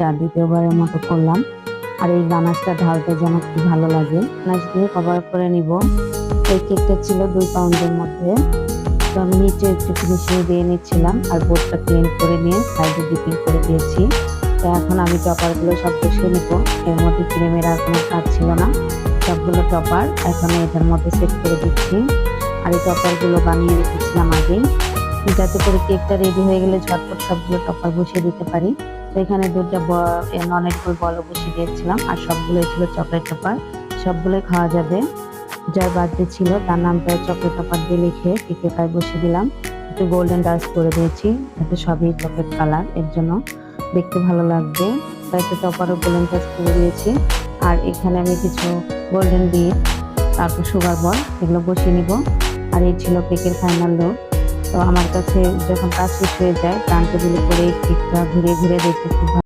কেকটা দ্বিতীয়বারের মতো করলাম। আর এই গানাশটা ঢালতে যেন খুব ভালো লাগে। গানাশ দিয়ে কভার করে নিব। এই কেকটা ছিল দুই পাউন্ডের মধ্যে। তো আমি নিচে একটু ফিনিশিং দিয়ে নিচ্ছিলাম আর বোর্ডটা ক্লিন করে নিয়ে সাইডে ডিপিং করে দিয়েছি। তো এখন আমি টপারগুলো সব বসিয়ে নিব। এর মধ্যে ক্রিমের আর কোনো কাজ ছিল না। সবগুলো টপার এখন এটার মধ্যে সেট করে দিচ্ছি। আর এই টপারগুলো বানিয়ে রেখেছিলাম আগেই। যাতে করে কেকটা রেডি হয়ে গেলে ঝটপট সবগুলো টপার বসিয়ে দিতে পারি। এখানে দুটা নন এডবল বলও বসিয়ে দিয়েছিলাম, আর সবগুলোই ছিল চকলেট টপার সবগুলোই খাওয়া যাবে। যার বার্থডে ছিল, তার নামটা চকলেট টপার দিয়ে লিখে গায়ে বসিয়ে দিলাম। একটু গোল্ডেন ডাস্ট করে দিয়েছি, যাতে সবই চকলেট কালারের জন্য দেখতে ভালো লাগবে। একটু টপারও গোল্ডেন ডাস্ট করে দিয়েছি। আর এখানে আমি কিছু গোল্ডেন বিট তারপর সুগার বল এগুলো বসিয়ে নিব। আর এই ছিল কেকের ফাইনাল লুক তো আমার কাছে যখন কাজ শেষ হয়ে যায় গানটা টেবিলে করে ঠিকঠাক ঘুরে ঘুরে দেখতে খুব